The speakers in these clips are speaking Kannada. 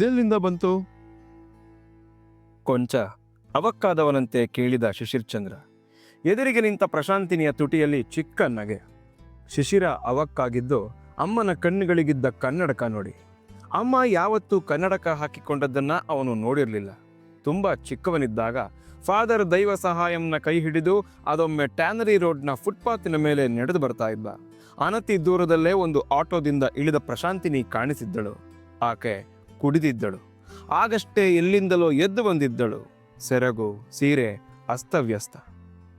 ಇದೆಲ್ಲಿಂದ ಬಂತು? ಕೊಂಚ ಅವಕ್ಕಾದವನಂತೆ ಕೇಳಿದ ಶಿಶಿರ್ಚಂದ್ರ, ಎದುರಿಗೆ ನಿಂತ ಪ್ರಶಾಂತಿನಿಯ ತುಟಿಯಲ್ಲಿ ಚಿಕ್ಕ ನಗೆ. ಶಿಶಿರ ಅವಕ್ಕಾಗಿದ್ದು ಅಮ್ಮನ ಕಣ್ಣುಗಳಿಗಿದ್ದ ಕನ್ನಡಕ ನೋಡಿ. ಅಮ್ಮ ಯಾವತ್ತೂ ಕನ್ನಡಕ ಹಾಕಿಕೊಂಡದ್ದನ್ನು ಅವನು ನೋಡಿರಲಿಲ್ಲ. ತುಂಬ ಚಿಕ್ಕವನಿದ್ದಾಗ ಫಾದರ್ ದೈವ ಸಹಾಯಂನ ಕೈ ಹಿಡಿದು ಅದೊಮ್ಮೆ ಟ್ಯಾನರಿ ರೋಡ್ನ ಫುಟ್ಪಾತಿನ ಮೇಲೆ ನಡೆದು ಬರ್ತಾ ಇದ್ದ. ಅನತಿ ದೂರದಲ್ಲೇ ಒಂದು ಆಟೋದಿಂದ ಇಳಿದ ಪ್ರಶಾಂತಿನಿ ಕಾಣಿಸಿದ್ದಳು. ಆಕೆ ಕುಡಿದಿದ್ದಳು. ಆಗಷ್ಟೇ ಎಲ್ಲಿಂದಲೋ ಎದ್ದು ಬಂದಿದ್ದಳು. ಸೆರಗು, ಸೀರೆ ಅಸ್ತವ್ಯಸ್ತ.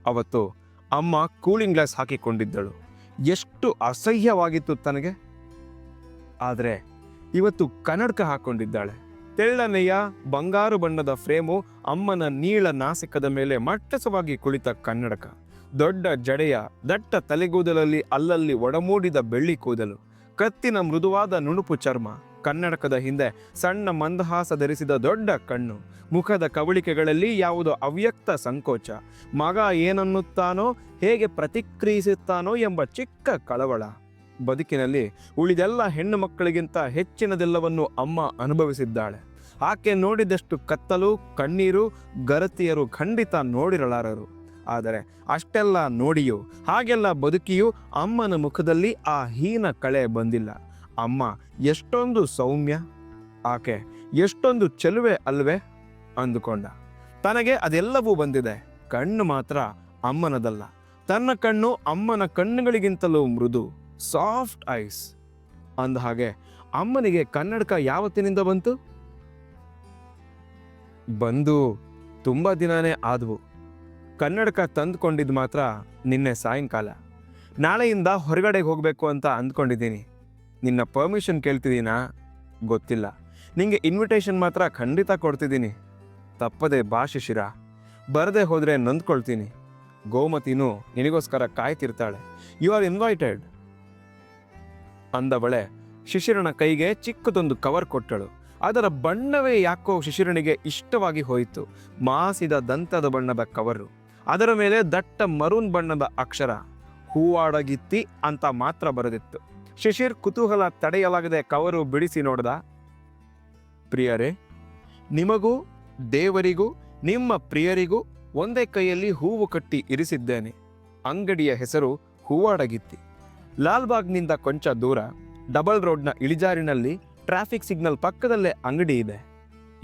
ಅವತ್ತು ಅಮ್ಮ ಕೂಲಿಂಗ್ ಗ್ಲಾಸ್ ಹಾಕಿಕೊಂಡಿದ್ದಳು. ಎಷ್ಟು ಅಸಹ್ಯವಾಗಿತ್ತು ತನಗೆ. ಆದರೆ ಇವತ್ತು ಕನ್ನಡಕ ಹಾಕೊಂಡಿದ್ದಾಳೆ. ತೆಳ್ಳನೆಯ ಬಂಗಾರು ಬಣ್ಣದ ಫ್ರೇಮು ಅಮ್ಮನ ನೀಳ ನಾಸಿಕದ ಮೇಲೆ ಮಟ್ಟಸವಾಗಿ ಕುಳಿತ ಕನ್ನಡಕ. ದೊಡ್ಡ ಜಡೆಯ ದಟ್ಟ ತಲೆಗೂದಲಲ್ಲಿ ಅಲ್ಲಲ್ಲಿ ಒಡಮೂಡಿದ ಬೆಳ್ಳಿ ಕೂದಲು. ಕತ್ತಿನ ಮೃದುವಾದ ನುಣುಪು ಚರ್ಮ. ಕನ್ನಡಕದ ಹಿಂದೆ ಸಣ್ಣ ಮಂದಹಾಸ ಧರಿಸಿದ ದೊಡ್ಡ ಕಣ್ಣು. ಮುಖದ ಕವಳಿಕೆಗಳಲ್ಲಿ ಯಾವುದೋ ಅವ್ಯಕ್ತ ಸಂಕೋಚ. ಮಗ ಏನನ್ನುತ್ತಾನೋ, ಹೇಗೆ ಪ್ರತಿಕ್ರಿಯಿಸುತ್ತಾನೋ ಎಂಬ ಚಿಕ್ಕ ಕಳವಳ. ಬದುಕಿನಲ್ಲಿ ಉಳಿದೆಲ್ಲ ಹೆಣ್ಣು ಮಕ್ಕಳಿಗಿಂತ ಹೆಚ್ಚಿನದೆಲ್ಲವನ್ನು ಅಮ್ಮ ಅನುಭವಿಸಿದ್ದಾಳೆ. ಆಕೆ ನೋಡಿದಷ್ಟು ಕತ್ತಲು, ಕಣ್ಣೀರು, ಗರತಿಯರು ಖಂಡಿತ ನೋಡಿರಲಾರರು. ಆದರೆ ಅಷ್ಟೆಲ್ಲ ನೋಡಿಯೂ, ಹಾಗೆಲ್ಲ ಬದುಕಿಯೂ ಅಮ್ಮನ ಮುಖದಲ್ಲಿ ಆ ಹೀನ ಕಳೆ ಬಂದಿಲ್ಲ. ಅಮ್ಮ, ಎಷ್ಟೊಂದು ಸೌಮ್ಯ, ಆಕೆ ಎಷ್ಟೊಂದು ಚೆಲುವೆ ಅಲ್ವೇ? ಅಂದುಕೊಂಡ. ತನಗೆ ಅದೆಲ್ಲವೂ ಬಂದಿದೆ. ಕಣ್ಣು ಮಾತ್ರ ಅಮ್ಮನದಲ್ಲ. ತನ್ನ ಕಣ್ಣು ಅಮ್ಮನ ಕಣ್ಣುಗಳಿಗಿಂತಲೂ ಮೃದು, ಸಾಫ್ಟ್ ಐಸ್. ಅಂದ ಹಾಗೆ, ಅಮ್ಮನಿಗೆ ಕನ್ನಡಕ ಯಾವತ್ತಿನಿಂದ ಬಂತು? ಬಂದು ತುಂಬ ದಿನಾನೇ ಆದವು. ಕನ್ನಡಕ ತಂದುಕೊಂಡಿದ್ದು ಮಾತ್ರ ನಿನ್ನೆ ಸಾಯಂಕಾಲ. ನಾಳೆಯಿಂದ ಹೊರಗಡೆಗೆ ಹೋಗಬೇಕು ಅಂತ ಅಂದ್ಕೊಂಡಿದ್ದೀನಿ. ನಿನ್ನ ಪರ್ಮಿಷನ್ ಕೇಳ್ತಿದ್ದೀನಾ ಗೊತ್ತಿಲ್ಲ. ನಿಮಗೆ ಇನ್ವಿಟೇಷನ್ ಮಾತ್ರ ಖಂಡಿತ ಕೊಡ್ತಿದ್ದೀನಿ. ತಪ್ಪದೆ ಬಾ ಶಿಶಿರ ಬರದೆ ಹೋದರೆ ನೊಂದ್ಕೊಳ್ತೀನಿ. ಗೋಮತಿನೂ ನಿನಗೋಸ್ಕರ ಕಾಯ್ತಿರ್ತಾಳೆ. ಯು ಆರ್ ಇನ್ವೈಟೆಡ್ ಅಂದವಳೆ ಶಿಶಿರನ ಕೈಗೆ ಚಿಕ್ಕದೊಂದು ಕವರ್ ಕೊಟ್ಟಳು. ಅದರ ಬಣ್ಣವೇ ಯಾಕೋ ಶಿಶಿರನಿಗೆ ಇಷ್ಟವಾಗಿ ಹೋಯಿತು. ಮಾಸಿದ ದಂತದ ಬಣ್ಣದ ಕವರು ಅದರ ಮೇಲೆ ದಟ್ಟ ಮರೂನ್ ಬಣ್ಣದ ಅಕ್ಷರ. ಹೂವಾಡಗಿತ್ತಿ ಅಂತ ಮಾತ್ರ ಬರೆದಿತ್ತು. ಶಿಶಿರ್ ಕುತೂಹಲ ತಡೆಯಲಾಗದೆ ಕವರು ಬಿಡಿಸಿ ನೋಡ್ದ. ಪ್ರಿಯರೇ, ನಿಮಗೂ, ದೇವರಿಗೂ, ನಿಮ್ಮ ಪ್ರಿಯರಿಗೂ ಒಂದೇ ಕೈಯಲ್ಲಿ ಹೂವು ಕಟ್ಟಿ ಇರಿಸಿದ್ದೇನೆ. ಅಂಗಡಿಯ ಹೆಸರು ಹೂವಾಡಗಿತ್ತಿ. ಲಾಲ್ಬಾಗ್ನಿಂದ ಕೊಂಚ ದೂರ, ಡಬಲ್ ರೋಡ್ನ ಇಳಿಜಾರಿನಲ್ಲಿ ಟ್ರಾಫಿಕ್ ಸಿಗ್ನಲ್ ಪಕ್ಕದಲ್ಲೇ ಅಂಗಡಿ ಇದೆ.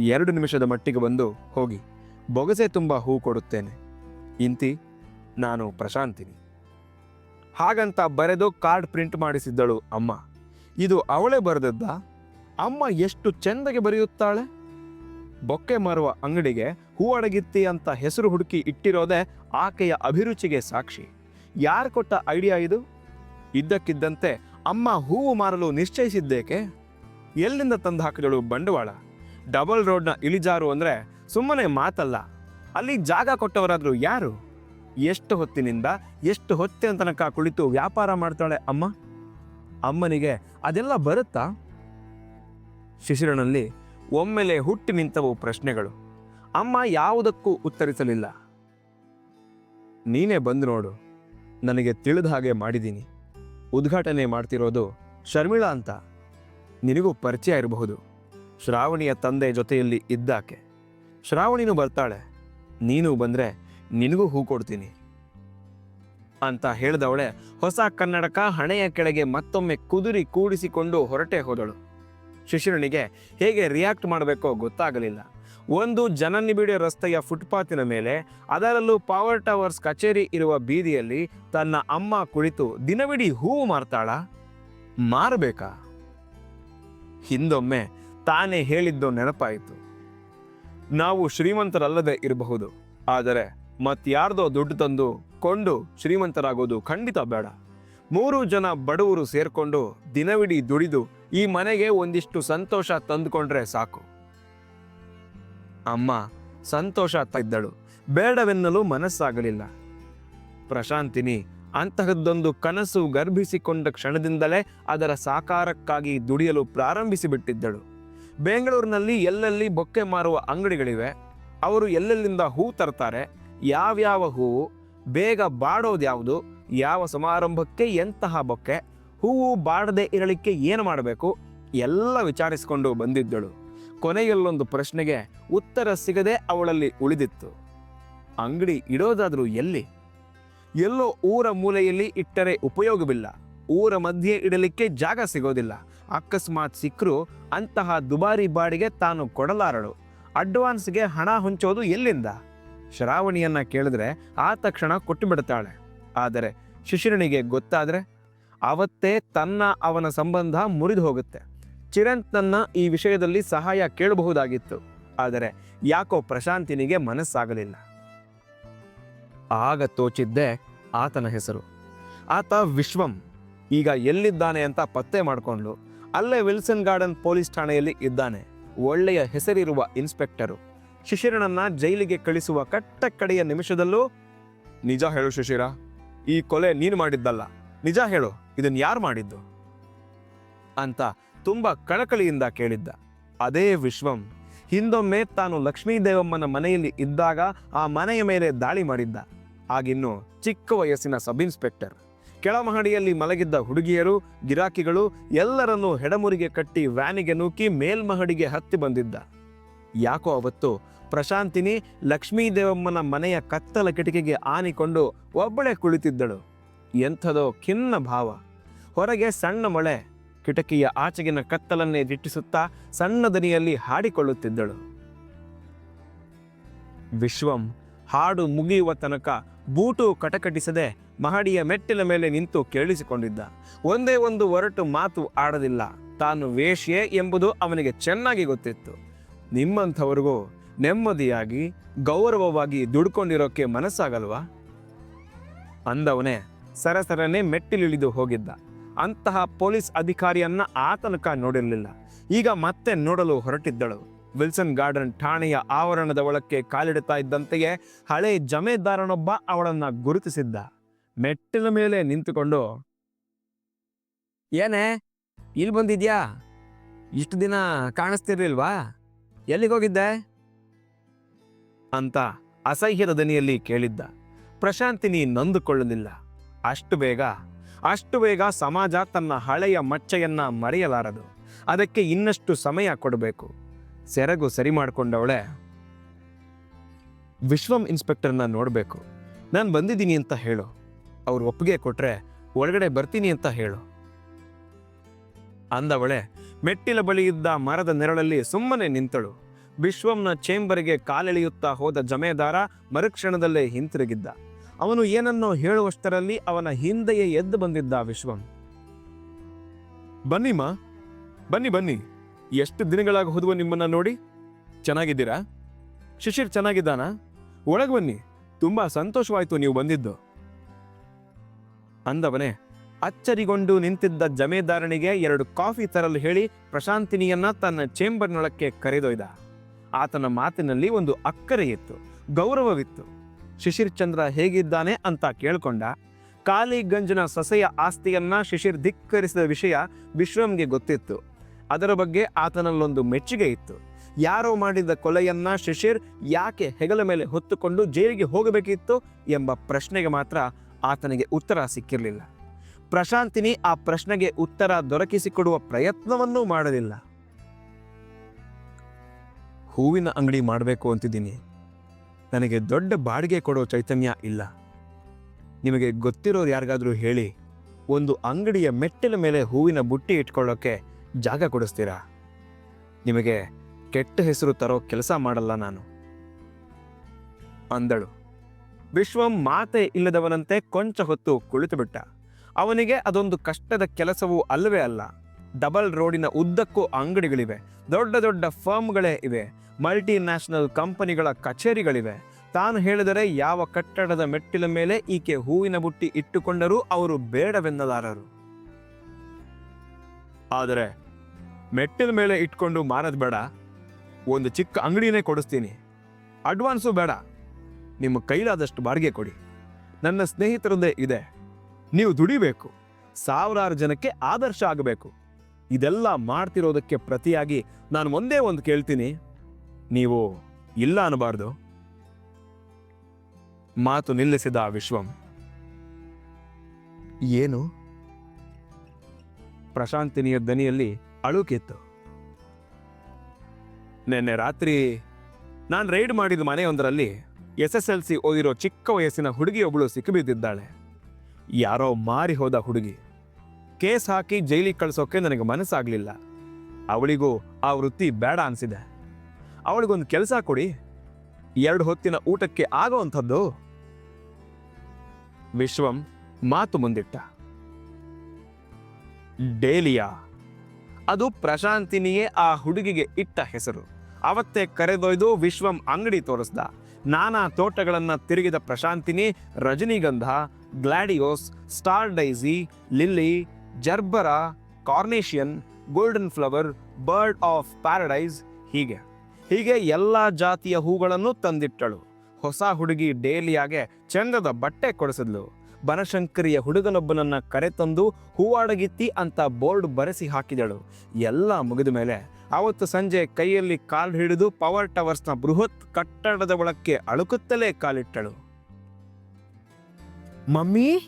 ಎರಡು ನಿಮಿಷದ ಮಟ್ಟಿಗೆ ಬಂದು ಹೋಗಿ, ಬೊಗಸೆ ತುಂಬ ಹೂ ಕೊಡುತ್ತೇನೆ. ಇಂತಿ, ನಾನು ಪ್ರಶಾಂತಿನಿ. ಹಾಗಂತ ಬರೆದು ಕಾರ್ಡ್ ಪ್ರಿಂಟ್ ಮಾಡಿಸಿದ್ದಳು ಅಮ್ಮ. ಇದು ಅವಳೇ ಬರೆದದ್ದ? ಅಮ್ಮ ಎಷ್ಟು ಚೆಂದಗೆ ಬರೆಯುತ್ತಾಳೆ? ಬೊಕ್ಕೆ ಮಾರುವ ಅಂಗಡಿಗೆ ಹೂ ಅಡಗಿತ್ತಿ ಅಂತ ಹೆಸರು ಹುಡುಕಿ ಇಟ್ಟಿರೋದೇ ಆಕೆಯ ಅಭಿರುಚಿಗೆ ಸಾಕ್ಷಿ. ಯಾರು ಕೊಟ್ಟ ಐಡಿಯಾ ಇದು? ಇದ್ದಕ್ಕಿದ್ದಂತೆ ಅಮ್ಮ ಹೂವು ಮಾರಲು ನಿಶ್ಚಯಿಸಿದ್ದೇಕೆ? ಎಲ್ಲಿಂದ ತಂದು ಹಾಕಿದಳು ಬಂಡವಾಳ? ಡಬಲ್ ರೋಡ್ನ ಇಳಿಜಾರು ಅಂದರೆ ಸುಮ್ಮನೆ ಮಾತಲ್ಲ. ಅಲ್ಲಿ ಜಾಗ ಕೊಟ್ಟವರಾದರೂ ಯಾರು? ಎಷ್ಟು ಹೊತ್ತಿನಿಂದ ಎಷ್ಟು ಹೊತ್ತಿನ ತನಕ ಕುಳಿತು ವ್ಯಾಪಾರ ಮಾಡ್ತಾಳೆ ಅಮ್ಮ? ಅಮ್ಮನಿಗೆ ಅದೆಲ್ಲ ಬರುತ್ತಾ? ಶಿಶಿರನಲ್ಲಿ ಒಮ್ಮೆಲೆ ಹುಟ್ಟಿ ನಿಂತವು ಪ್ರಶ್ನೆಗಳು. ಅಮ್ಮ ಯಾವುದಕ್ಕೂ ಉತ್ತರಿಸಲಿಲ್ಲ. ನೀನೇ ಬಂದು ನೋಡು, ನನಗೆ ತಿಳಿದ ಹಾಗೆ ಮಾಡಿದ್ದೀನಿ ಉದ್ಘಾಟನೆ ಮಾಡ್ತಿರೋದು ಶರ್ಮಿಳಾ ಅಂತ. ನಿನಗೂ ಪರಿಚಯ ಇರಬಹುದು. ಶ್ರಾವಣಿಯ ತಂದೆ ಜೊತೆಯಲ್ಲಿ ಇದ್ದಾಕೆ. ಶ್ರಾವಣಿನೂ ಬರ್ತಾಳೆ. ನೀನು ಬಂದ್ರೆ ನಿನಗೂ ಹೂ ಕೊಡ್ತೀನಿ ಅಂತ ಹೇಳಿದವಳೆ ಹೊಸ ಕನ್ನಡಕ ಹಣೆಯ ಕೆಳಗೆ ಮತ್ತೊಮ್ಮೆ ಕುದುರಿ ಕೂಡಿಸಿಕೊಂಡು ಹೊರಟೆ ಹೋದಳು. ಶಿಶಿರನಿಗೆ ಹೇಗೆ ರಿಯಾಕ್ಟ್ ಮಾಡಬೇಕೋ ಗೊತ್ತಾಗಲಿಲ್ಲ. ಒಂದು ಜನನಿಬಿಡ ರಸ್ತೆಯ ಫುಟ್ಪಾತಿನ ಮೇಲೆ, ಅದರಲ್ಲೂ ಪವರ್ ಟವರ್ಸ್ ಕಚೇರಿ ಇರುವ ಬೀದಿಯಲ್ಲಿ ತನ್ನ ಅಮ್ಮ ಕುಳಿತು, ದಿನವಿಡೀ ಹೂವು ಮಾರ್ತಾಳ? ಮಾರಬೇಕಾ? ಹಿಂದೊಮ್ಮೆ ತಾನೇ ಹೇಳಿದ್ದು ನೆನಪಾಯಿತು. ನಾವು ಶ್ರೀಮಂತರಲ್ಲದೆ ಇರಬಹುದು, ಆದರೆ ಮತ್ಯಾರ್ದೋ ದುಡ್ಡು ತಂದು ಕೊಂಡು ಶ್ರೀಮಂತರಾಗೋದು ಖಂಡಿತ ಬೇಡ. ಮೂರು ಜನ ಬಡವರು ಸೇರಿಕೊಂಡು ದಿನವಿಡೀ ದುಡಿದು ಈ ಮನೆಗೆ ಒಂದಿಷ್ಟು ಸಂತೋಷ ತಂದುಕೊಂಡ್ರೆ ಸಾಕು. ಅಮ್ಮ, ಸಂತೋಷ ಇದ್ದಳು ಬೇಡವೆನ್ನಲು ಮನಸ್ಸಾಗಲಿಲ್ಲ. ಪ್ರಶಾಂತಿನಿ, ಅಂತಹದ್ದೊಂದು ಕನಸು ಗರ್ಭಿಸಿಕೊಂಡ ಕ್ಷಣದಿಂದಲೇ ಅದರ ಸಾಕಾರಕ್ಕಾಗಿ ದುಡಿಯಲು ಪ್ರಾರಂಭಿಸಿಬಿಟ್ಟಿದ್ದಳು. ಬೆಂಗಳೂರಿನಲ್ಲಿ ಎಲ್ಲೆಲ್ಲಿ ಬೊಕ್ಕೆ ಮಾರುವ ಅಂಗಡಿಗಳಿವೆ, ಅವರು ಎಲ್ಲೆಲ್ಲಿಂದ ಹೂ ತರ್ತಾರೆ ಯಾವ್ಯಾವ ಹೂವು ಬೇಗ ಬಾಡೋದು ಯಾವುದು ಯಾವ ಸಮಾರಂಭಕ್ಕೆ ಎಂತಹ ಬೊಕ್ಕೆ, ಹೂವು ಬಾಡದೆ ಇರಲಿಕ್ಕೆ ಏನು ಮಾಡಬೇಕು, ಎಲ್ಲ ವಿಚಾರಿಸಿಕೊಂಡು ಬಂದಿದ್ದಳು. ಕೊನೆಯಲ್ಲೊಂದು ಪ್ರಶ್ನೆಗೆ ಉತ್ತರ ಸಿಗದೆ ಅವಳಲ್ಲಿ ಉಳಿದಿತ್ತು. ಅಂಗಡಿ ಇಡೋದಾದರೂ ಎಲ್ಲಿ? ಎಲ್ಲೋ ಊರ ಮೂಲೆಯಲ್ಲಿ ಇಟ್ಟರೆ ಉಪಯೋಗವಿಲ್ಲ. ಊರ ಮಧ್ಯೆ ಇಡಲಿಕ್ಕೆ ಜಾಗ ಸಿಗೋದಿಲ್ಲ. ಅಕಸ್ಮಾತ್ ಸಿಕ್ಕರು ಅಂತಹ ದುಬಾರಿ ಬಾಡಿಗೆ ತಾನು ಕೊಡಲಾರಳು. ಅಡ್ವಾನ್ಸ್ಗೆ ಹಣ ಹೊಂಚೋದು ಎಲ್ಲಿಂದ? ಶ್ರಾವಣಿಯನ್ನ ಕೇಳಿದ್ರೆ ಆ ತಕ್ಷಣ ಕೊಟ್ಟು ಬಿಡ್ತಾಳೆ. ಆದರೆ ಶಿಶಿರನಿಗೆ ಗೊತ್ತಾದರೆ ಅವತ್ತೇ ತನ್ನ ಅವನ ಸಂಬಂಧ ಮುರಿದು ಹೋಗುತ್ತೆ. ಚಿರಂತನ್ನ ಈ ವಿಷಯದಲ್ಲಿ ಸಹಾಯ ಕೇಳಬಹುದಾಗಿತ್ತು. ಆದರೆ ಯಾಕೋ ಪ್ರಶಾಂತಿನಿಗೆ ಮನಸ್ಸಾಗಲಿಲ್ಲ. ಆಗ ತೋಚಿದ್ದೆ ಆತನ ಹೆಸರು. ಆತ ವಿಶ್ವಂ. ಈಗ ಎಲ್ಲಿದ್ದಾನೆ ಅಂತ ಪತ್ತೆ ಮಾಡಿಕೊಂಡು ಅಲ್ಲೇ ವಿಲ್ಸನ್ ಗಾರ್ಡನ್ ಪೊಲೀಸ್ ಠಾಣೆಯಲ್ಲಿ ಇದ್ದಾನೆ. ಒಳ್ಳೆಯ ಹೆಸರಿರುವ ಇನ್ಸ್ಪೆಕ್ಟರು. ಶಿಶಿರನನ್ನ ಜೈಲಿಗೆ ಕಳಿಸುವ ಕಟ್ಟ ಕಡೆಯ ನಿಮಿಷದಲ್ಲೂ ನಿಜ ಹೇಳು ಶಿಶಿರ, ಈ ಕೊಲೆ ನೀನು ಮಾಡಿದ್ದಲ್ಲ. ನಿಜ ಹೇಳು, ಇದನ್ ಯಾರು ಮಾಡಿದ್ದು? ಅಂತ ತುಂಬಾ ಕಳಕಳಿಯಿಂದ ಕೇಳಿದ್ದ. ಅದೇ ವಿಶ್ವಂ. ಹಿಂದೊಮ್ಮೆ ತಾನು ಲಕ್ಷ್ಮೀದೇವಮ್ಮನ ಮನೆಯಲ್ಲಿ ಇದ್ದಾಗ ಆ ಮನೆಯ ಮೇಲೆ ದಾಳಿ ಮಾಡಿದ್ದ. ಆಗಿನ್ನು ಚಿಕ್ಕ ವಯಸ್ಸಿನ ಸಬ್ ಇನ್ಸ್ಪೆಕ್ಟರ್ ಕೆಳಮಹಡಿಯಲ್ಲಿ ಮಲಗಿದ್ದ ಹುಡುಗಿಯರು, ಗಿರಾಕಿಗಳು ಎಲ್ಲರನ್ನೂ ಹೆಡಮುರಿಗೆ ಕಟ್ಟಿ ವ್ಯಾನಿಗೆ ನೂಕಿ ಮೇಲ್ಮಹಡಿಗೆ ಹತ್ತಿ ಬಂದಿದ್ದ. ಯಾಕೋ ಅವತ್ತು ಪ್ರಶಾಂತಿನಿ ಲಕ್ಷ್ಮೀದೇವಮ್ಮನ ಮನೆಯ ಕತ್ತಲ ಕಿಟಕಿಗೆ ಆನಿಕೊಂಡು ಒಬ್ಬಳೆ ಕುಳಿತಿದ್ದಳು. ಎಂಥದೋ ಖಿನ್ನ ಭಾವ. ಹೊರಗೆ ಸಣ್ಣ ಮಳೆ ಕಿಟಕಿಯ ಆಚೆಗಿನ ಕತ್ತಲನ್ನೇ ದಿಟ್ಟಿಸುತ್ತಾ ಸಣ್ಣ ದನಿಯಲ್ಲಿ ಹಾಡಿಕೊಳ್ಳುತ್ತಿದ್ದಳು. ವಿಶ್ವಂ ಹಾಡು ಮುಗಿಯುವ ತನಕ ಬೂಟು ಕಟಕಟಿಸದೆ ಮಹಡಿಯ ಮೆಟ್ಟಿನ ಮೇಲೆ ನಿಂತು ಕೇಳಿಸಿಕೊಂಡಿದ್ದ ಒಂದೇ ಒಂದು ಒರಟು ಮಾತು ಆಡದಿಲ್ಲ ತಾನು ವೇಶ್ಯೆ ಎಂಬುದು ಅವನಿಗೆ ಚೆನ್ನಾಗಿ ಗೊತ್ತಿತ್ತು. ನಿಮ್ಮಂಥವ್ರಿಗೂ ನೆಮ್ಮದಿಯಾಗಿ, ಗೌರವವಾಗಿ ದುಡ್ಕೊಂಡಿರೋಕೆ ಮನಸ್ಸಾಗಲ್ವಾ? ಅಂದವನೇ ಸರಸರನೆ ಮೆಟ್ಟಿಲಿಳಿದು ಹೋಗಿದ್ದ. ಅಂತಹ ಪೊಲೀಸ್ ಅಧಿಕಾರಿಯನ್ನ ಆತನಕ ನೋಡಿರಲಿಲ್ಲ. ಈಗ ಮತ್ತೆ ನೋಡಲು ಹೊರಟಿದ್ದಳು. ವಿಲ್ಸನ್ ಗಾರ್ಡನ್ ಠಾಣೆಯ ಆವರಣದ ಒಳಕ್ಕೆ ಕಾಲಿಡುತ್ತಾ ಇದ್ದಂತೆಯೇ ಹಳೆ ಜಮೇದಾರನೊಬ್ಬ ಅವಳನ್ನ ಗುರುತಿಸಿದ್ದ. ಮೆಟ್ಟಿಲ ಮೇಲೆ ನಿಂತುಕೊಂಡು, ಏನೇ, ಇಲ್ಲಿ ಬಂದಿದ್ಯಾ? ಇಷ್ಟು ದಿನ ಕಾಣಿಸ್ತಿರ್ಲಿಲ್ವಾ? ಎಲ್ಲಿಗೋಗಿದ್ದೆ? ಅಂತ ಅಸಹ್ಯದ ದನಿಯಲ್ಲಿ ಕೇಳಿದ್ದ. ಪ್ರಶಾಂತಿನಿ ನಂದುಕೊಳ್ಳಲಿಲ್ಲ. ಅಷ್ಟು ಬೇಗ ಅಷ್ಟು ಬೇಗ ಸಮಾಜ ತನ್ನ ಹಳೆಯ ಮಚ್ಚೆಯನ್ನ ಮರೆಯಲಾರದು. ಅದಕ್ಕೆ ಇನ್ನಷ್ಟು ಸಮಯ ಕೊಡಬೇಕು. ಸೆರಗು ಸರಿ ಮಾಡಿಕೊಂಡವಳೆ, ವಿಶ್ವಂ ಇನ್ಸ್ಪೆಕ್ಟರ್ನ ನೋಡಬೇಕು. ನಾನು ಬಂದಿದ್ದೀನಿ ಅಂತ ಹೇಳು. ಅವ್ರು ಒಪ್ಪಿಗೆ ಕೊಟ್ರೆ, ಒಳಗಡೆ ಬರ್ತೀನಿ ಅಂತ ಹೇಳು. ಅಂದವಳೆ ಮೆಟ್ಟಿಲ ಬಳಿ ಇದ್ದ ಮರದ ನೆರಳಲ್ಲಿ ಸುಮ್ಮನೆ ನಿಂತಳು. ವಿಶ್ವಂನ ಚೇಂಬರ್ಗೆ ಕಾಲೆಳೆಯುತ್ತಾ ಹೋದ ಜಮೇದಾರ ಮರುಕ್ಷಣದಲ್ಲೇ ಹಿಂತಿರುಗಿದ್ದ. ಅವನು ಏನನ್ನೋ ಹೇಳುವಷ್ಟರಲ್ಲಿ ಅವನ ಹಿಂದೆಯೇ ಎದ್ದು ಬಂದಿದ್ದ ವಿಶ್ವಂ ಬನ್ನಿಮ್ಮ ಬನ್ನಿ ಬನ್ನಿ. ಎಷ್ಟು ದಿನಗಳಾಗಿ ಹೋದವು ನಿಮ್ಮನ್ನ ನೋಡಿ? ಚೆನ್ನಾಗಿದ್ದೀರಾ? ಶಿಶಿರ್ ಚೆನ್ನಾಗಿದ್ದಾನಾ? ಒಳಗೆ ಬನ್ನಿ. ತುಂಬಾ ಸಂತೋಷವಾಯಿತು ನೀವು ಬಂದಿದ್ದು. ಅಂದವನೇ ಅಚ್ಚರಿಗೊಂಡು ನಿಂತಿದ್ದ ಜಮೇದಾರನಿಗೆ ಎರಡು ಕಾಫಿ ತರಲು ಹೇಳಿ ಪ್ರಶಾಂತಿನಿಯನ್ನ ತನ್ನ ಚೇಂಬರ್ನೊಳಕ್ಕೆ ಕರೆದೊಯ್ದ. ಆತನ ಮಾತಿನಲ್ಲಿ ಒಂದು ಅಕ್ಕರೆ ಇತ್ತು, ಗೌರವವಿತ್ತು. ಶಿಶಿರ್ ಚಂದ್ರ ಹೇಗಿದ್ದಾನೆ ಅಂತ ಕೇಳ್ಕೊಂಡ. ಕಾಲಿಗಂಜನ ಸೊಸೆಯ ಆಸ್ತಿಯನ್ನ ಶಿಶಿರ್ ಧಿಕ್ಕರಿಸಿದ ವಿಷಯ ವಿಶ್ವಂಗೆ ಗೊತ್ತಿತ್ತು. ಅದರ ಬಗ್ಗೆ ಆತನಲ್ಲೊಂದು ಮೆಚ್ಚುಗೆ ಇತ್ತು. ಯಾರೋ ಮಾಡಿದ ಕೊಲೆಯನ್ನ ಶಿಶಿರ್ ಯಾಕೆ ಹೆಗಲ ಮೇಲೆ ಹೊತ್ತುಕೊಂಡು ಜೈಲಿಗೆ ಹೋಗಬೇಕಿತ್ತು ಎಂಬ ಪ್ರಶ್ನೆಗೆ ಮಾತ್ರ ಆತನಿಗೆ ಉತ್ತರ ಸಿಕ್ಕಿರಲಿಲ್ಲ. ಪ್ರಶಾಂತಿನಿ ಆ ಪ್ರಶ್ನೆಗೆ ಉತ್ತರ ದೊರಕಿಸಿಕೊಡುವ ಪ್ರಯತ್ನವನ್ನೂ ಮಾಡಲಿಲ್ಲ. ಹೂವಿನ ಅಂಗಡಿ ಮಾಡಬೇಕು ಅಂತಿದ್ದೀನಿ. ನನಗೆ ದೊಡ್ಡ ಬಾಡಿಗೆ ಕೊಡೋ ಚೈತನ್ಯ ಇಲ್ಲ. ನಿಮಗೆ ಗೊತ್ತಿರೋರು ಯಾರಿಗಾದರೂ ಹೇಳಿ, ಒಂದು ಅಂಗಡಿಯ ಮೆಟ್ಟಿನ ಮೇಲೆ ಹೂವಿನ ಬುಟ್ಟಿ ಇಟ್ಕೊಳ್ಳೋಕೆ ಜಾಗ ಕೊಡಿಸ್ತೀರಾ? ನಿಮಗೆ ಕೆಟ್ಟ ಹೆಸರು ತರೋ ಕೆಲಸ ಮಾಡಲ್ಲ ನಾನು. ಅಂದಳು. ವಿಶ್ವಂ ಮಾತೆ ಇಲ್ಲದವನಂತೆ ಕೊಂಚ ಹೊತ್ತು ಕುಳಿತುಬಿಟ್ಟ. ಅವನಿಗೆ ಅದೊಂದು ಕಷ್ಟದ ಕೆಲಸವೂ ಅಲ್ಲವೇ ಅಲ್ಲ. ಡಬಲ್ ರೋಡಿನ ಉದ್ದಕ್ಕೂ ಅಂಗಡಿಗಳಿವೆ. ದೊಡ್ಡ ದೊಡ್ಡ ಫರ್ಮ್ಗಳೇ ಇವೆ. ಮಲ್ಟಿ ನ್ಯಾಷನಲ್ ಕಂಪನಿಗಳ ಕಚೇರಿಗಳಿವೆ. ತಾನು ಹೇಳಿದರೆ ಯಾವ ಕಟ್ಟಡದ ಮೆಟ್ಟಿಲ ಮೇಲೆ ಈಕೆ ಹೂವಿನ ಬುಟ್ಟಿ ಇಟ್ಟುಕೊಂಡರೂ ಅವರು ಬೇಡವೆನ್ನಲಾರರು. ಆದರೆ ಮೆಟ್ಟಿಲ ಮೇಲೆ ಇಟ್ಕೊಂಡು ಮಾರೋದು ಬೇಡ. ಒಂದು ಚಿಕ್ಕ ಅಂಗಡಿನೇ ಕೊಡಿಸ್ತೀನಿ. ಅಡ್ವಾನ್ಸು ಬೇಡ. ನಿಮ್ಮ ಕೈಲಾದಷ್ಟು ಬಾಡಿಗೆ ಕೊಡಿ. ನನ್ನ ಸ್ನೇಹಿತರದ್ದೇ ಇದೆ. ನೀವು ದುಡಿಬೇಕು. ಸಾವಿರಾರು ಜನಕ್ಕೆ ಆದರ್ಶ ಆಗಬೇಕು. ಇದೆಲ್ಲ ಮಾಡ್ತಿರೋದಕ್ಕೆ ಪ್ರತಿಯಾಗಿ ನಾನು ಒಂದೇ ಒಂದು ಕೇಳ್ತೀನಿ. ನೀವು ಇಲ್ಲ ಅನ್ನಬಾರ್ದು ಮಾತು ನಿಲ್ಲಿಸಿದ ವಿಶ್ವಂ. ಏನು? ಪ್ರಶಾಂತಿನಿಯ ದನಿಯಲ್ಲಿ ಅಳುಕಿತ್ತು ನಿನ್ನೆ ರಾತ್ರಿ ನಾನು ರೈಡ್ ಮಾಡಿದ ಮನೆಯೊಂದರಲ್ಲಿ ಎಸ್ ಎಸ್ ಎಲ್ ಸಿ ಓದಿರೋ ಚಿಕ್ಕ ವಯಸ್ಸಿನ ಹುಡುಗಿಯೊಬ್ಬಳು ಸಿಕ್ಕಿಬಿದ್ದಿದ್ದಾಳೆ. ಯಾರೋ ಮಾರಿ ಹೋದ ಹುಡುಗಿ. ಕೇಸ್ ಹಾಕಿ ಜೈಲಿಗೆ ಕಳಿಸೋಕೆ ನನಗೆ ಮನಸ್ಸಾಗಲಿಲ್ಲ. ಅವಳಿಗೂ ಆ ವೃತ್ತಿ ಬೇಡ ಅನ್ಸಿದೆ. ಅವಳಿಗೊಂದು ಕೆಲಸ ಕೊಡಿ. ಎರಡು ಹೊತ್ತಿನ ಊಟಕ್ಕೆ ಆಗೋವಂಥದ್ದು ವಿಶ್ವಂ ಮಾತು ಮುಂದಿಟ್ಟ. ಡೇಲಿಯಾ. ಅದು ಪ್ರಶಾಂತಿನಿಯೇ ಆ ಹುಡುಗಿಗೆ ಇಟ್ಟ ಹೆಸರು. ಅವತ್ತೇ ಕರೆದೊಯ್ದು ವಿಶ್ವಂ ಅಂಗಡಿ ತೋರಿಸ್ದ. ನಾನಾ ತೋಟಗಳನ್ನು ತಿರುಗಿದ Prashantini, ರಜನಿಗಂಧ, gladiolus, star daisy, lily, gerbera, carnation, golden flower, bird of paradise ಹೀಗೆ. ಹೀಗೆ ಎಲ್ಲ ಜಾತಿಯ ಹೂಗಳನ್ನು ತಂದಿಟ್ಟಳು. ಹೊಸ ಹುಡುಗಿ ಡೇಲಿಯಾಗೆ ಚಂದದ ಬಟ್ಟೆ ಕೊಡಿಸಿದ್ಲು. ಬನಶಂಕರಿಯ ಹುಡುಗನೊಬ್ಬನನ್ನ ಕರೆತಂದು ಹೂವಾಡಗಿತ್ತಿ ಅಂತ ಬೋರ್ಡ್ ಬರೆಸಿ ಹಾಕಿದಳು. ಎಲ್ಲ ಮುಗಿದ ಮೇಲೆ ಅವತ್ತು ಸಂಜೆ ಕೈಯಲ್ಲಿ ಕಾಲ್ ಹಿಡಿದು ಪವರ್ ಟವರ್ಸ್ನ ಬೃಹತ್ ಕಟ್ಟಡದ ಒಳಕ್ಕೆ ಅಳುಕುತ್ತಲೇ ಕಾಲಿಟ್ಟಳು. ಮಮ್ಮಿ!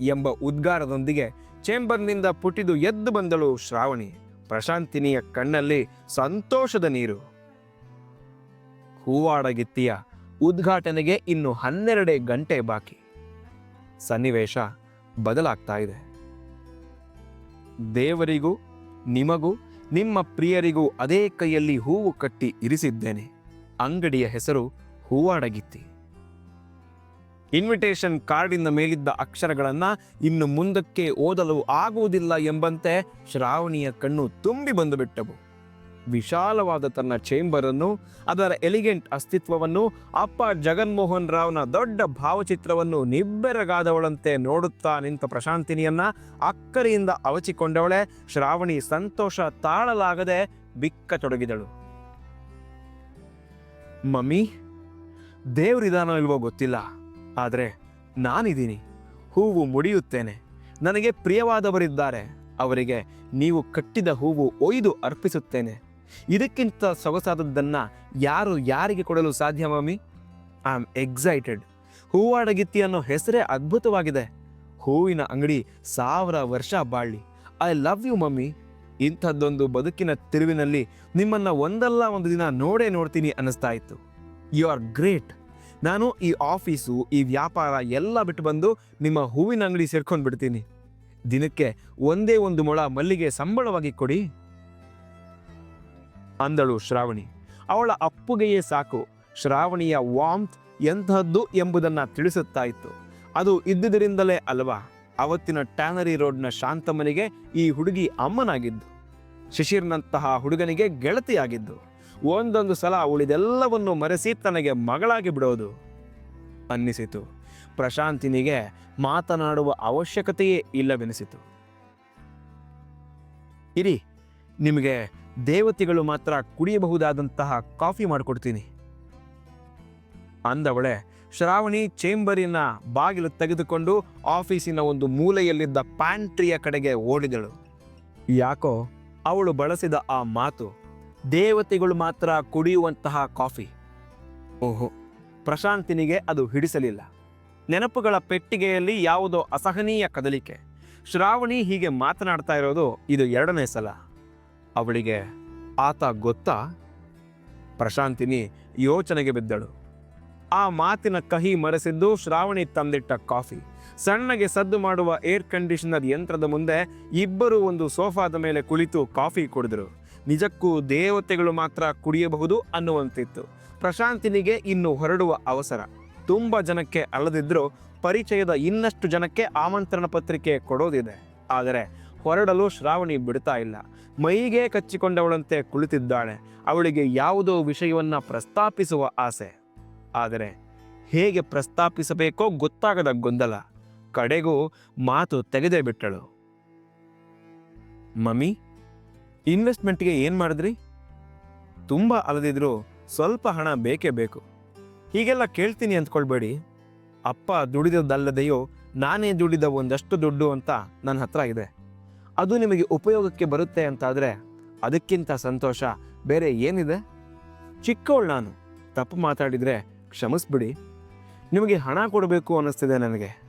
ಎಂಬ ಉದ್ಗಾರದೊಂದಿಗೆ ಚೇಂಬರ್ನಿಂದ ಪುಟಿದು ಎದ್ದು ಬಂದಳು ಶ್ರಾವಣಿ. ಪ್ರಶಾಂತಿನಿಯ ಕಣ್ಣಲ್ಲಿ ಸಂತೋಷದ ನೀರು. ಹೂವಾಡಗಿತ್ತಿಯ ಉದ್ಘಾಟನೆಗೆ ಇನ್ನು ಹನ್ನೆರಡೇ ಗಂಟೆ ಬಾಕಿ. ಸನ್ನಿವೇಶ ಬದಲಾಗ್ತಾ ಇದೆ. ದೇವರಿಗೂ, ನಿಮಗೂ ನಿಮ್ಮ ಪ್ರಿಯರಿಗೂ ಅದೇ ಕೈಯಲ್ಲಿ ಹೂವು ಕಟ್ಟಿ ಇರಿಸಿದ್ದೇನೆ. ಅಂಗಡಿಯ ಹೆಸರು ಹೂವಾಡಗಿತ್ತಿ. ಇನ್ವಿಟೇಷನ್ ಕಾರ್ಡಿನ ಮೇಲಿದ್ದ ಅಕ್ಷರಗಳನ್ನು ಇನ್ನು ಮುಂದಕ್ಕೆ ಓದಲು ಆಗುವುದಿಲ್ಲ ಎಂಬಂತೆ ಶ್ರಾವಣಿಯ ಕಣ್ಣು ತುಂಬಿ ಬಂದು ಬಿಟ್ಟವು ವಿಶಾಲವಾದ ತನ್ನ ಚೇಂಬರನ್ನು, ಅದರ ಎಲಿಗೆಂಟ್ ಅಸ್ತಿತ್ವವನ್ನು, ಅಪ್ಪ ಜಗನ್ಮೋಹನ್ ರಾವ್ನ ದೊಡ್ಡ ಭಾವಚಿತ್ರವನ್ನು ನಿಬ್ಬೆರಗಾದವಳಂತೆ ನೋಡುತ್ತಾ ನಿಂತ ಪ್ರಶಾಂತಿನಿಯನ್ನ ಅಕ್ಕರಿಯಿಂದ ಅವಚಿಕೊಂಡವಳೆ ಶ್ರಾವಣಿ ಸಂತೋಷ ತಾಳಲಾಗದೆ ಬಿಕ್ಕ ತೊಡಗಿದಳು ಮಮ್ಮಿ ದೇವರಿದಾನೋ ಇಲ್ವೋ ಗೊತ್ತಿಲ್ಲ, ಆದರೆ ನಾನಿದ್ದೀನಿ, ಹೂವು ಮುಡಿಯುತ್ತೇನೆ, ನನಗೆ ಪ್ರಿಯವಾದವರಿದ್ದಾರೆ, ಅವರಿಗೆ ನೀವು ಕಟ್ಟಿದ ಹೂವು ಒಯ್ದು ಅರ್ಪಿಸುತ್ತೇನೆ ಇದಕ್ಕಿಂತ ಸೊಗಸಾದದ್ದನ್ನು ಯಾರು ಯಾರಿಗೆ ಕೊಡಲು ಸಾಧ್ಯ, ಮಾಮಿ? ಐ ಆಮ್ ಎಕ್ಸೈಟೆಡ್ ಹೂವಾಡಗಿತ್ತಿ ಅನ್ನೋ ಹೆಸರೇ ಅದ್ಭುತವಾಗಿದೆ. ಹೂವಿನ ಅಂಗಡಿ ಸಾವಿರ ವರ್ಷ ಬಾಳ್ಲಿ. ಐ ಲವ್ ಯು ಮಮ್ಮಿ ಇಂಥದ್ದೊಂದು ಬದುಕಿನ ತಿರುವಿನಲ್ಲಿ ನಿಮ್ಮನ್ನು ಒಂದಲ್ಲ ಒಂದು ದಿನ ನೋಡೇ ನೋಡ್ತೀನಿ ಅನ್ನಿಸ್ತಾ ಇತ್ತು. ಯು ಆರ್ ಗ್ರೇಟ್ ನಾನು ಈ ಆಫೀಸು, ಈ ವ್ಯಾಪಾರ ಎಲ್ಲ ಬಿಟ್ಟು ಬಂದು ನಿಮ್ಮ ಹೂವಿನ ಅಂಗಡಿ ಸೇರ್ಕೊಂಡು ಬಿಡ್ತೀನಿ ದಿನಕ್ಕೆ ಒಂದೇ ಒಂದು ಮೊಳ ಮಲ್ಲಿಗೆ ಸಂಬಳವಾಗಿ ಕೊಡಿ. ಅಂದಳು ಶ್ರಾವಣಿ. ಅವಳ ಅಪ್ಪುಗೆಯೇ ಸಾಕು. ಶ್ರಾವಣಿಯ ವಾಮ್ತ್ ಎಂತಹದ್ದು ಎಂಬುದನ್ನು ತಿಳಿಸುತ್ತಾ ಇತ್ತು ಅದು ಇದ್ದುದರಿಂದಲೇ ಅಲ್ವಾ? ಅವತ್ತಿನ ಟ್ಯಾನರಿ ರೋಡ್ನ ಶಾಂತಮ್ಮನಿಗೆ ಈ ಹುಡುಗಿ ಅಮ್ಮನಾಗಿದ್ದು. ಶಿಶಿರ್ನಂತಹ ಹುಡುಗನಿಗೆ ಗೆಳತಿಯಾಗಿದ್ದು. ಒಂದೊಂದು ಸಲ ಉಳಿದೆಲ್ಲವನ್ನು ಮರೆಸಿ ತನಗೆ ಮಗಳಾಗಿ ಬಿಡೋದು. ಅನ್ನಿಸಿತು. ಪ್ರಶಾಂತಿನಿಗೆ ಮಾತನಾಡುವ ಅವಶ್ಯಕತೆಯೇ ಇಲ್ಲವೆನಿಸಿತು. ಇರಿ, ನಿಮಗೆ ದೇವತೆಗಳು ಮಾತ್ರ ಕುಡಿಯಬಹುದಾದಂತಹ ಕಾಫಿ ಮಾಡಿಕೊಡ್ತೀನಿ. ಅಂದವಳೆ ಶ್ರಾವಣಿ ಚೇಂಬರಿನ ಬಾಗಿಲು ತೆಗೆದುಕೊಂಡು ಆಫೀಸಿನ ಒಂದು ಮೂಲೆಯಲ್ಲಿದ್ದ ಪ್ಯಾಂಟ್ರಿಯ ಕಡೆಗೆ ಓಡಿದಳು. ಯಾಕೋ ಅವಳು ಬಳಸಿದ ಆ ಮಾತು ದೇವತೆಗಳು ಮಾತ್ರ ಕುಡಿಯುವಂತಹ ಕಾಫಿ. ಓಹೋ, ಪ್ರಶಾಂತಿನಿಗೆ ಅದು ಹಿಡಿಸಲಿಲ್ಲ. ನೆನಪುಗಳ ಪೆಟ್ಟಿಗೆಯಲ್ಲಿ ಯಾವುದೋ ಅಸಹನೀಯ ಕದಲಿಕೆ. ಶ್ರಾವಣಿ ಹೀಗೆ ಮಾತನಾಡ್ತಾ ಇರೋದು ಇದು ಎರಡನೇ ಸಲ. ಅವಳಿಗೆ, ಆತ ಗೊತ್ತಾ? ಪ್ರಶಾಂತಿನಿ ಯೋಚನೆಗೆ ಬಿದ್ದಳು. ಆ ಮಾತಿನ ಕಹಿ ಮರೆಸಿದ್ದು ಶ್ರಾವಣಿ ತಂದಿಟ್ಟ ಕಾಫಿ. ಸಣ್ಣಗೆ ಸದ್ದು ಮಾಡುವ ಏರ್ ಕಂಡೀಷನರ್ ಯಂತ್ರದ ಮುಂದೆ ಇಬ್ಬರು ಒಂದು ಸೋಫಾದ ಮೇಲೆ ಕುಳಿತು ಕಾಫಿ ಕುಡಿದರು. ನಿಜಕ್ಕೂ ದೇವತೆಗಳು ಮಾತ್ರ ಕುಡಿಯಬಹುದು ಅನ್ನುವಂತಿತ್ತು. ಪ್ರಶಾಂತಿನಿಗೆ ಇನ್ನು ಹೊರಡುವ ಅವಸರ. ತುಂಬ ಜನಕ್ಕೆ ಅಲ್ಲದಿದ್ದರೂ ಪರಿಚಯದ ಇನ್ನಷ್ಟು ಜನಕ್ಕೆ ಆಮಂತ್ರಣ ಪತ್ರಿಕೆ ಕೊಡೋದಿದೆ. ಆದರೆ ಹೊರಡಲು ಶ್ರಾವಣಿ ಬಿಡ್ತಾ ಇಲ್ಲ. ಮೈಗೆ ಕಚ್ಚಿಕೊಂಡವಳಂತೆ ಕುಳಿತಿದ್ದಾಳೆ. ಅವಳಿಗೆ ಯಾವುದೋ ವಿಷಯವನ್ನು ಪ್ರಸ್ತಾಪಿಸುವ ಆಸೆ. ಆದರೆ ಹೇಗೆ ಪ್ರಸ್ತಾಪಿಸಬೇಕೋ ಗೊತ್ತಾಗದ ಗೊಂದಲ. ಕಡೆಗೂ ಮಾತು ತೆಗೆದೇ ಬಿಟ್ಟಳು. ಮಮ್ಮಿ, ಇನ್ವೆಸ್ಟ್ಮೆಂಟ್ಗೆ ಏನು ಮಾಡಿದ್ರಿ? ತುಂಬ ಅಲದಿದ್ರು ಸ್ವಲ್ಪ ಹಣ ಬೇಕೇ ಬೇಕು. ಹೀಗೆಲ್ಲ ಕೇಳ್ತೀನಿ ಅಂದ್ಕೊಳ್ಬೇಡಿ. ಅಪ್ಪ ದುಡಿದದ್ದಲ್ಲದೆಯೋ ನಾನೇ ದುಡಿದ ಒಂದಷ್ಟು ದುಡ್ಡು ಅಂತ ನನ್ನ ಹತ್ರ ಇದೆ. ಅದು ನಿಮಗೆ ಉಪಯೋಗಕ್ಕೆ ಬರುತ್ತೆ ಅಂತಾದರೆ ಅದಕ್ಕಿಂತ ಸಂತೋಷ ಬೇರೆ ಏನಿದೆ? ಚಿಕ್ಕವಳು ನಾನು. ತಪ್ಪು ಮಾತಾಡಿದರೆ ಕ್ಷಮಿಸ್ಬಿಡಿ. ನಿಮಗೆ ಹಣ ಕೊಡಬೇಕು ಅನ್ನಿಸ್ತಿದೆ ನನಗೆ.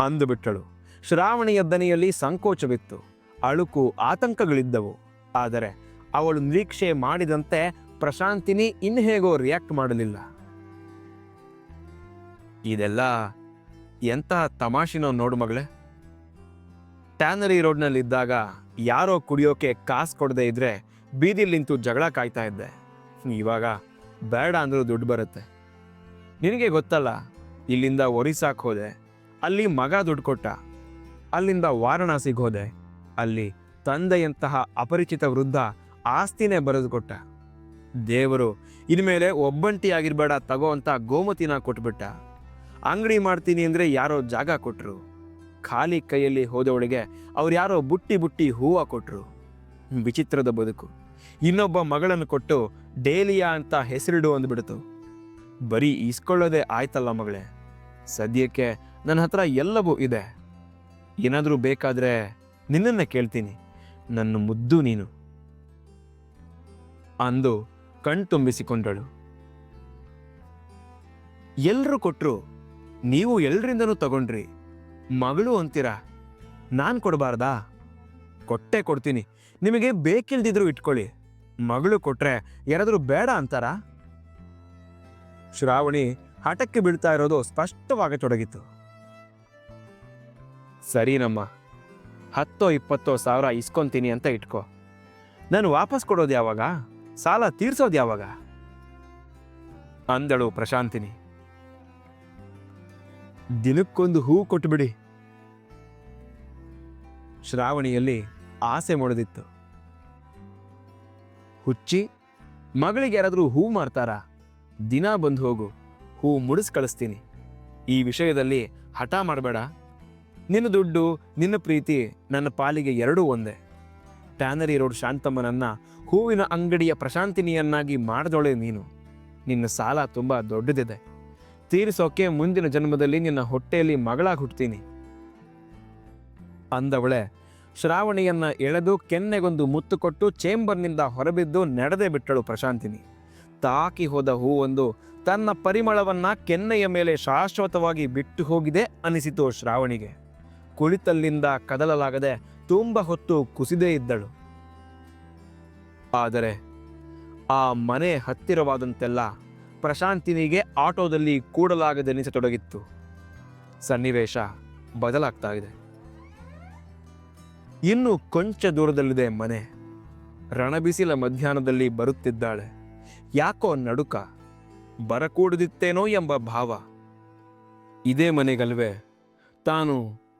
ಅಂದುಬಿಟ್ಟಳು. ಶ್ರಾವಣಿಯ ದನಿಯಲ್ಲಿ ಸಂಕೋಚವಿತ್ತು. ಅಳುಕು ಆತಂಕಗಳಿದ್ದವು. ಆದರೆ ಅವಳು ನಿರೀಕ್ಷೆ ಮಾಡಿದಂತೆ ಪ್ರಶಾಂತಿನಿ ಇನ್ನು ಹೇಗೋ ರಿಯಾಕ್ಟ್ ಮಾಡಲಿಲ್ಲ. ಇದೆಲ್ಲ ಎಂತ ತಮಾಷೆನೋ ನೋಡು ಮಗಳೇ. ಟ್ಯಾನರಿ ರೋಡ್ನಲ್ಲಿದ್ದಾಗ ಯಾರೋ ಕುಡಿಯೋಕೆ ಕಾಸು ಕೊಡದೆ ಇದ್ರೆ ಬೀದಿಲಿ ನಿಂತು ಜಗಳ ಕಾಯ್ತಾ ಇದ್ದೆ. ಇವಾಗ ಬೇಡ ಅಂದರೂ ದುಡ್ಡು ಬರುತ್ತೆ. ನಿನಗೆ ಗೊತ್ತಲ್ಲ, ಇಲ್ಲಿಂದ ಒರಿಸ್ಸಾಕ್ ಹೋದೆ. ಅಲ್ಲಿ ಮಗ ದುಡ್ಡು ಕೊಟ್ಟ. ಅಲ್ಲಿಂದ ವಾರಣಾಸಿಗೆ ಹೋದೆ. ಅಲ್ಲಿ ತಂದೆಯಂತಹ ಅಪರಿಚಿತ ವೃದ್ಧ ಆಸ್ತಿನೇ ಬರೆದು ಕೊಟ್ಟ. ದೇವರು, ಇನ್ಮೇಲೆ ಒಬ್ಬಂಟಿಯಾಗಿರ್ಬೇಡ ತಗೋ ಅಂತ ಗೋಮತಿನ ಕೊಟ್ಬಿಟ್ಟ. ಅಂಗಡಿ ಮಾಡ್ತೀನಿ ಅಂದರೆ ಯಾರೋ ಜಾಗ ಕೊಟ್ರು. ಖಾಲಿ ಕೈಯಲ್ಲಿ ಹೋದವಳಿಗೆ ಅವ್ರು ಯಾರೋ ಬುಟ್ಟಿ ಬುಟ್ಟಿ ಹೂವು ಕೊಟ್ರು. ವಿಚಿತ್ರದ ಬದುಕು. ಇನ್ನೊಬ್ಬ ಮಗಳನ್ನು ಕೊಟ್ಟು ಡೇಲಿಯಾ ಅಂತ ಹೆಸರಿಡು ಅಂದ್ಬಿಡ್ತು. ಬರೀ ಈಸ್ಕೊಳ್ಳೋದೇ ಆಯ್ತಲ್ಲ ಮಗಳೇ. ಸದ್ಯಕ್ಕೆ ನನ್ನ ಹತ್ರ ಎಲ್ಲವೂ ಇದೆ. ಏನಾದರೂ ಬೇಕಾದರೆ ನಿನ್ನನ್ನು ಕೇಳ್ತೀನಿ. ನನ್ನ ಮುದ್ದು ನೀನು. ಅಂದು ಕಣ್ತುಂಬಿಸಿಕೊಂಡಳು ಎಲ್ಲರೂ ಕೊಟ್ಟರು ನೀವು ಎಲ್ರಿಂದನೂ ತಗೊಂಡ್ರಿ. ಮಗಳು ಅಂತೀರಾ? ನಾನು ಕೊಡಬಾರ್ದಾ? ಕೊಟ್ಟೆ ಕೊಡ್ತೀನಿ. ನಿಮಗೆ ಬೇಕಿಲ್ದಿದ್ರು ಇಟ್ಕೊಳ್ಳಿ. ಮಗಳು ಕೊಟ್ರೆ ಯಾರಾದರೂ ಬೇಡ ಅಂತಾರಾ? ಶ್ರಾವಣಿ, ಹಠಕ್ಕೆ ಬೀಳ್ತಾ ಇರೋದು ಸ್ಪಷ್ಟವಾಗತೊಡಗಿತು ಸರಿನಮ್ಮ. ಹತ್ತೋ, ಇಪ್ಪತ್ತೋ ಸಾವಿರ ಇಸ್ಕೊಂತೀನಿ ಅಂತ ಇಟ್ಕೋ. ನಾನು ವಾಪಸ್ ಕೊಡೋದು ಯಾವಾಗ? ಸಾಲ ತೀರ್ಸೋದು ಯಾವಾಗ? ಅಂದಳು ಪ್ರಶಾಂತಿನಿ. ದಿನಕ್ಕೊಂದು ಹೂ ಕೊಟ್ಟುಬಿಡಿ ಶ್ರಾವಣಿಯಲ್ಲಿ ಆಸೆ ಮೊಳೆದಿತ್ತು ಹುಚ್ಚಿ, ಮಗಳಿಗೆ ಯಾರಾದರೂ ಹೂ ಮಾರ್ತಾರಾ? ದಿನ ಬಂದು ಹೋಗು, ಹೂ ಮುಡಿಸ್ ಕಳಿಸ್ತೀನಿ ಈ ವಿಷಯದಲ್ಲಿ ಹಠ ಮಾಡಬೇಡ. ನಿನ್ನ ದುಡ್ಡು, ನಿನ್ನ ಪ್ರೀತಿ ನನ್ನ ಪಾಲಿಗೆ ಎರಡೂ ಒಂದೇ. ಟ್ಯಾನರಿ ರೋಡ್ ಶಾಂತಮ್ಮನನ್ನ ಹೂವಿನ ಅಂಗಡಿಯ ಪ್ರಶಾಂತಿನಿಯನ್ನಾಗಿ ಮಾಡಿದೊಳೆ ನೀನು. ನಿನ್ನ ಸಾಲ ತುಂಬ ದೊಡ್ಡದಿದೆ. ತೀರಿಸೋಕೆ ಮುಂದಿನ ಜನ್ಮದಲ್ಲಿ ನಿನ್ನ ಹೊಟ್ಟೆಯಲ್ಲಿ ಮಗಳಾಗಿ ಹುಟ್ತೀನಿ. ಅಂದವಳೆ ಶ್ರಾವಣಿಯನ್ನ ಎಳೆದು ಕೆನ್ನೆಗೊಂದು ಮುತ್ತು ಕೊಟ್ಟು ಚೇಂಬರ್ನಿಂದ ಹೊರಬಿದ್ದು ನಡೆದೆ ಬಿಟ್ಟಳು ಪ್ರಶಾಂತಿನಿ. ತಾಕಿ ಹೋದ ಹೂವೊಂದು ತನ್ನ ಪರಿಮಳವನ್ನ ಕೆನ್ನೆಯ ಮೇಲೆ ಶಾಶ್ವತವಾಗಿ ಬಿಟ್ಟು ಹೋಗಿದೆ ಅನಿಸಿತು ಶ್ರಾವಣಿಗೆ. ಕುಳಿತಲ್ಲಿಂದ ಕದಲಲಾಗದೆ ತುಂಬ ಹೊತ್ತು ಕುಸಿದೇ ಇದ್ದಳು. ಆದರೆ ಆ ಮನೆ ಹತ್ತಿರವಾದಂತೆಲ್ಲ ಪ್ರಶಾಂತಿನಿಗೆ ಆಟೋದಲ್ಲಿ ಕೂಡಲಾಗದೆನಿಸತೊಡಗಿತ್ತು. ಸನ್ನಿವೇಶ ಬದಲಾಗ್ತಾ ಇದೆ. ಇನ್ನು ಕೊಂಚ ದೂರದಲ್ಲಿದೆ ಮನೆ. ರಣಬಿಸಿಲ ಮಧ್ಯಾಹ್ನದಲ್ಲಿ ಬರುತ್ತಿದ್ದಾಳೆ. ಯಾಕೋ ನಡುಕ, ಬರಕೂಡದಿತ್ತೇನೋ ಎಂಬ ಭಾವ. ಇದೇ ಮನೆಗಲ್ವೆ, ತಾನು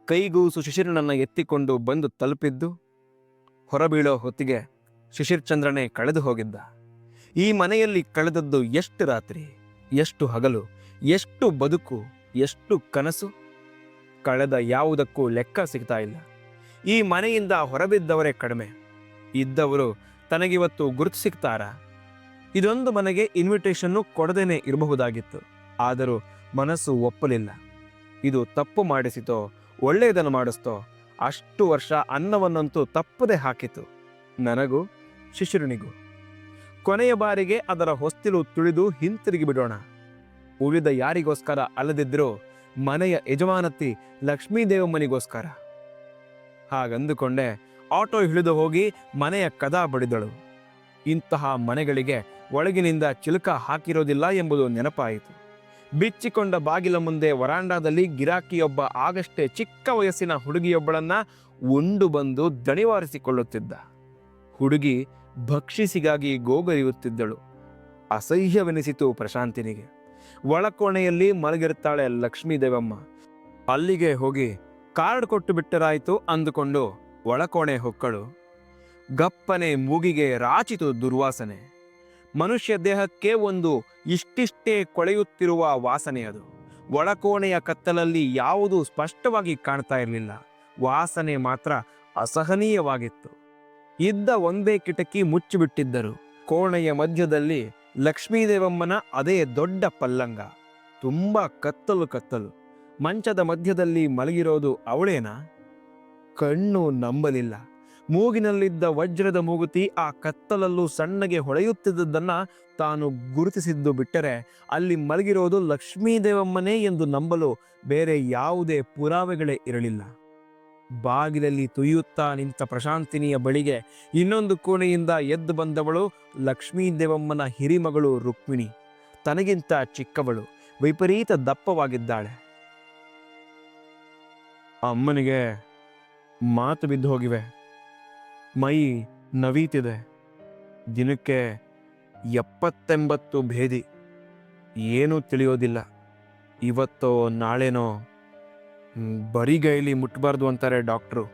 ಕೈಗೂಸು ಶಿಶಿರನನ್ನು ಎತ್ತಿಕೊಂಡು ಬಂದು ತಲುಪಿದ್ದು, ಹೊರಬೀಳೋ ಹೊತ್ತಿಗೆ ಶಿಶಿರ್ ಚಂದ್ರನೇ ಕಳೆದು ಹೋಗಿದ್ದ. ಈ ಮನೆಯಲ್ಲಿ ಕಳೆದದ್ದು ಎಷ್ಟು ರಾತ್ರಿ, ಎಷ್ಟು ಹಗಲು, ಎಷ್ಟು ಬದುಕು, ಎಷ್ಟು ಕನಸು? ಕಳೆದ ಯಾವುದಕ್ಕೂ ಲೆಕ್ಕ ಸಿಗ್ತಾ ಇಲ್ಲ. ಈ ಮನೆಯಿಂದ ಹೊರಬಿದ್ದವರೇ ಕಡಿಮೆ. ಇದ್ದವರು ತನಗಿವತ್ತು ಗುರುತು ಸಿಗ್ತಾರಾ? ಇದೊಂದು ಮನೆಗೆ ಇನ್ವಿಟೇಷನ್ನು ಕೊಡದೇನೆ ಇರಬಹುದಾಗಿತ್ತು. ಆದರೂ ಮನಸ್ಸು ಒಪ್ಪಲಿಲ್ಲ. ಇದು ತಪ್ಪು ಮಾಡಿಸಿತೋ, ಒಳ್ಳೆಯದನ್ನು ಮಾಡಿಸ್ತೋ, ಅಷ್ಟು ವರ್ಷ ಅನ್ನವನ್ನಂತೂ ತಪ್ಪದೆ ಹಾಕಿತು. ನನಗೂ ಶಿಶುರನಿಗೂ ಕೊನೆಯ ಬಾರಿಗೆ ಅದರ ಹೊಸ್ತಿಲು ತುಳಿದು ಹಿಂತಿರುಗಿ ಬಿಡೋಣ. ಉಳಿದ ಯಾರಿಗೋಸ್ಕರ ಅಲ್ಲದಿದ್ದರೂ ಮನೆಯ ಯಜಮಾನತಿ ಲಕ್ಷ್ಮೀದೇವಮ್ಮನಿಗೋಸ್ಕರ. ಹಾಗಂದುಕೊಂಡೆ ಆಟೋ ಹಿಡಿದು ಹೋಗಿ ಮನೆಯ ಕದ ಬಡಿದಳು. ಇಂತಹ ಮನೆಗಳಿಗೆ ಒಳಗಿನಿಂದ ಚಿಲುಕ ಹಾಕಿರೋದಿಲ್ಲ ಎಂಬುದು ನೆನಪಾಯಿತು. ಬಿಚ್ಚಿಕೊಂಡ ಬಾಗಿಲ ಮುಂದೆ ವರಾಂಡಾದಲ್ಲಿ ಗಿರಾಕಿಯೊಬ್ಬ ಆಗಷ್ಟೇ ಚಿಕ್ಕ ವಯಸ್ಸಿನ ಹುಡುಗಿಯೊಬ್ಬಳನ್ನ ಉಂಡು ಬಂದು ದಣಿವಾರಿಸಿಕೊಳ್ಳುತ್ತಿದ್ದ. ಹುಡುಗಿ ಭಕ್ಷಿಸಿಗಾಗಿ ಗೋಗರಿಯುತ್ತಿದ್ದಳು. ಅಸಹ್ಯವೆನಿಸಿತು ಪ್ರಶಾಂತಿನಿಗೆ. ಒಳಕೋಣೆಯಲ್ಲಿ ಮಲಗಿರುತ್ತಾಳೆ ಲಕ್ಷ್ಮೀದೇವಮ್ಮ. ಅಲ್ಲಿಗೆ ಹೋಗಿ ಕಾರ್ಡ್ ಕೊಟ್ಟು ಬಿಟ್ಟರಾಯಿತು ಅಂದುಕೊಂಡು ಒಳಕೋಣೆ ಹೊಕ್ಕಳು. ಗಪ್ಪನೆ ಮೂಗಿಗೆ ರಾಚಿತು ದುರ್ವಾಸನೆ. ಮನುಷ್ಯ ದೇಹಕ್ಕೆ ಒಂದು ಇಷ್ಟಿಷ್ಟೇ ಕೊಳೆಯುತ್ತಿರುವ ವಾಸನೆ ಅದು. ಒಳಕೋಣೆಯ ಕತ್ತಲಲ್ಲಿ ಯಾವುದೂ ಸ್ಪಷ್ಟವಾಗಿ ಕಾಣ್ತಾ ಇರಲಿಲ್ಲ. ವಾಸನೆ ಮಾತ್ರ ಅಸಹನೀಯವಾಗಿತ್ತು. ಇದ್ದ ಒಂದೇ ಕಿಟಕಿ ಮುಚ್ಚಿಬಿಟ್ಟಿದ್ದರು. ಕೋಣೆಯ ಮಧ್ಯದಲ್ಲಿ ಲಕ್ಷ್ಮೀದೇವಮ್ಮನ ಅದೇ ದೊಡ್ಡ ಪಲ್ಲಂಗ. ತುಂಬ ಕತ್ತಲು ಕತ್ತಲು. ಮಂಚದ ಮಧ್ಯದಲ್ಲಿ ಮಲಗಿರೋದು ಅವಳೇನಾ? ಕಣ್ಣು ನಂಬಲಿಲ್ಲ. ಮೂಗಿನಲ್ಲಿದ್ದ ವಜ್ರದ ಮೂಗುತಿ ಆ ಕತ್ತಲಲ್ಲೂ ಸಣ್ಣಗೆ ಹೊಳೆಯುತ್ತಿದ್ದದ್ದನ್ನ ತಾನು ಗುರುತಿಸಿದ್ದು ಬಿಟ್ಟರೆ ಅಲ್ಲಿ ಮಲಗಿರೋದು ಲಕ್ಷ್ಮೀದೇವಮ್ಮನೇ ಎಂದು ನಂಬಲು ಬೇರೆ ಯಾವುದೇ ಪುರಾವೆಗಳೇ ಇರಲಿಲ್ಲ. ಬಾಗಿಲಲ್ಲಿ ತುಯ್ಯುತ್ತಾ ನಿಂತ ಪ್ರಶಾಂತಿನಿಯ ಬಳಿಗೆ ಇನ್ನೊಂದು ಕೋಣೆಯಿಂದ ಎದ್ದು ಬಂದವಳು ಲಕ್ಷ್ಮೀದೇವಮ್ಮನ ಹಿರಿಮಗಳು ರುಕ್ಮಿಣಿ. ತನಗಿಂತ ಚಿಕ್ಕವಳು. ವಿಪರೀತ ದಪ್ಪವಾಗಿದ್ದಾಳೆ. ಅಮ್ಮನಿಗೆ ಮಾತು ಬಿದ್ದು ಹೋಗಿವೆ. ಮೈ ನವೀತಿದೆ. ದಿನಕ್ಕೆ ಎಪ್ಪತ್ತೆಂಬತ್ತು ಭೇದಿ. ಏನೂ ತಿಳಿಯೋದಿಲ್ಲ. ಇವತ್ತೋ ನಾಳೆನೋ ಬರಿಗೈಲಿ ಮುಟ್ಬಾರ್ದು ಅಂತಾರೆ ಡಾಕ್ಟ್ರು.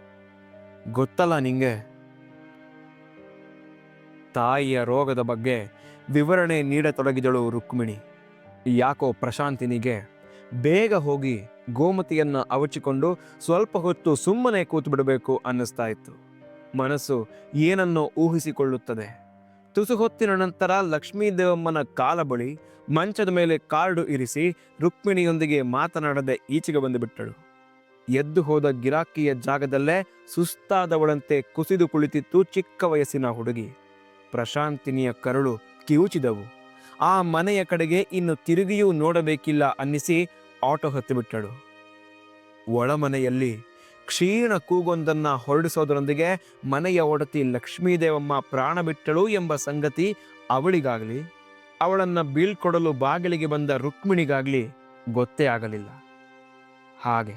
ಗೊತ್ತಲ್ಲ ನಿಂಗೆ? ತಾಯಿಯ ರೋಗದ ಬಗ್ಗೆ ವಿವರಣೆ ನೀಡತೊಡಗಿದಳು ರುಕ್ಮಿಣಿ. ಯಾಕೋ ಪ್ರಶಾಂತಿನಿಗೆ ಬೇಗ ಹೋಗಿ ಗೋಮತಿಯನ್ನ ಅವಚಿಕೊಂಡು ಸ್ವಲ್ಪ ಹೊತ್ತು ಸುಮ್ಮನೆ ಕೂತು ಬಿಡಬೇಕು ಅನ್ನಿಸ್ತಾ ಇತ್ತು. ಮನಸ್ಸು ಏನನ್ನೋ ಊಹಿಸಿಕೊಳ್ಳುತ್ತದೆ. ತುಸು ಹೊತ್ತಿನ ನಂತರ ಲಕ್ಷ್ಮೀ ದೇವಮ್ಮನ ಕಾಲ ಬಳಿ ಮಂಚದ ಮೇಲೆ ಕಾರ್ಡು ಇರಿಸಿ ರುಕ್ಮಿಣಿಯೊಂದಿಗೆ ಮಾತನಾಡದೆ ಈಚೆಗೆ ಬಂದುಬಿಟ್ಟಳು. ಎದ್ದು ಹೋದ ಗಿರಾಕಿಯ ಜಾಗದಲ್ಲೇ ಸುಸ್ತಾದವಳಂತೆ ಕುಸಿದು ಕುಳಿತಿತ್ತು ಚಿಕ್ಕ ವಯಸ್ಸಿನ ಹುಡುಗಿ. ಪ್ರಶಾಂತಿನಿಯ ಕರುಳು ಕಿವುಚಿದವು. ಆ ಮನೆಯ ಕಡೆಗೆ ಇನ್ನು ತಿರುಗಿಯೂ ನೋಡಬೇಕಿಲ್ಲ ಅನ್ನಿಸಿ ಆಟೋ ಹತ್ತಿಬಿಟ್ಟಳು. ಒಳಮನೆಯಲ್ಲಿ ಕ್ಷೀಣ ಕೂಗೊಂದನ್ನು ಹೊರಡಿಸೋದರೊಂದಿಗೆ ಮನೆಯ ಒಡತಿ ಲಕ್ಷ್ಮೀದೇವಮ್ಮ ಪ್ರಾಣ ಬಿಟ್ಟಳು ಎಂಬ ಸಂಗತಿ ಅವಳಿಗಾಗಲಿ, ಅವಳನ್ನು ಬೀಳ್ಕೊಡಲು ಬಾಗಿಲಿಗೆ ಬಂದ ರುಕ್ಮಿಣಿಗಾಗಲಿ ಗೊತ್ತೇ ಆಗಲಿಲ್ಲ. ಹಾಗೆ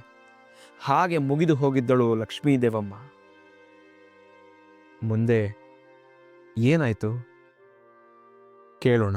ಹಾಗೆ ಮುಗಿದು ಹೋಗಿದ್ದಳು ಲಕ್ಷ್ಮೀದೇವಮ್ಮ. ಮುಂದೆ ಏನಾಯಿತು? ಕೇಳೋಣ.